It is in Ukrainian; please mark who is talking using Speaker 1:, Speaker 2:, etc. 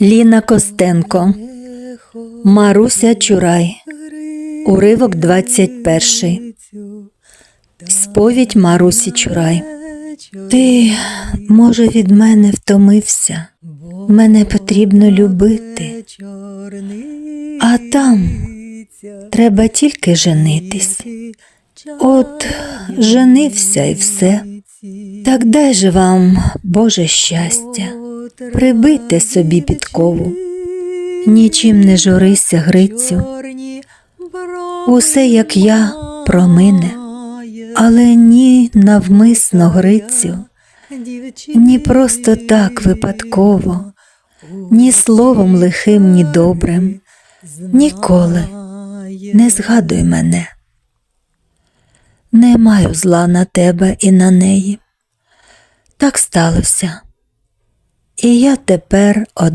Speaker 1: Ліна Костенко, Маруся Чурай, уривок 21. Сповідь Марусі Чурай. Ти, може, від мене втомився, мене потрібно любити, а там треба тільки женитись. От женився і все. Так дай же вам, Боже щастя, прибийте собі підкову, нічим не журися, Грицю, усе, як я, промине, але ні навмисно, Грицю, ні просто так випадково, ні словом лихим, ні добрим, ніколи не згадуй мене. Не маю зла на тебе і на неї. Так сталося. І я тепер одна.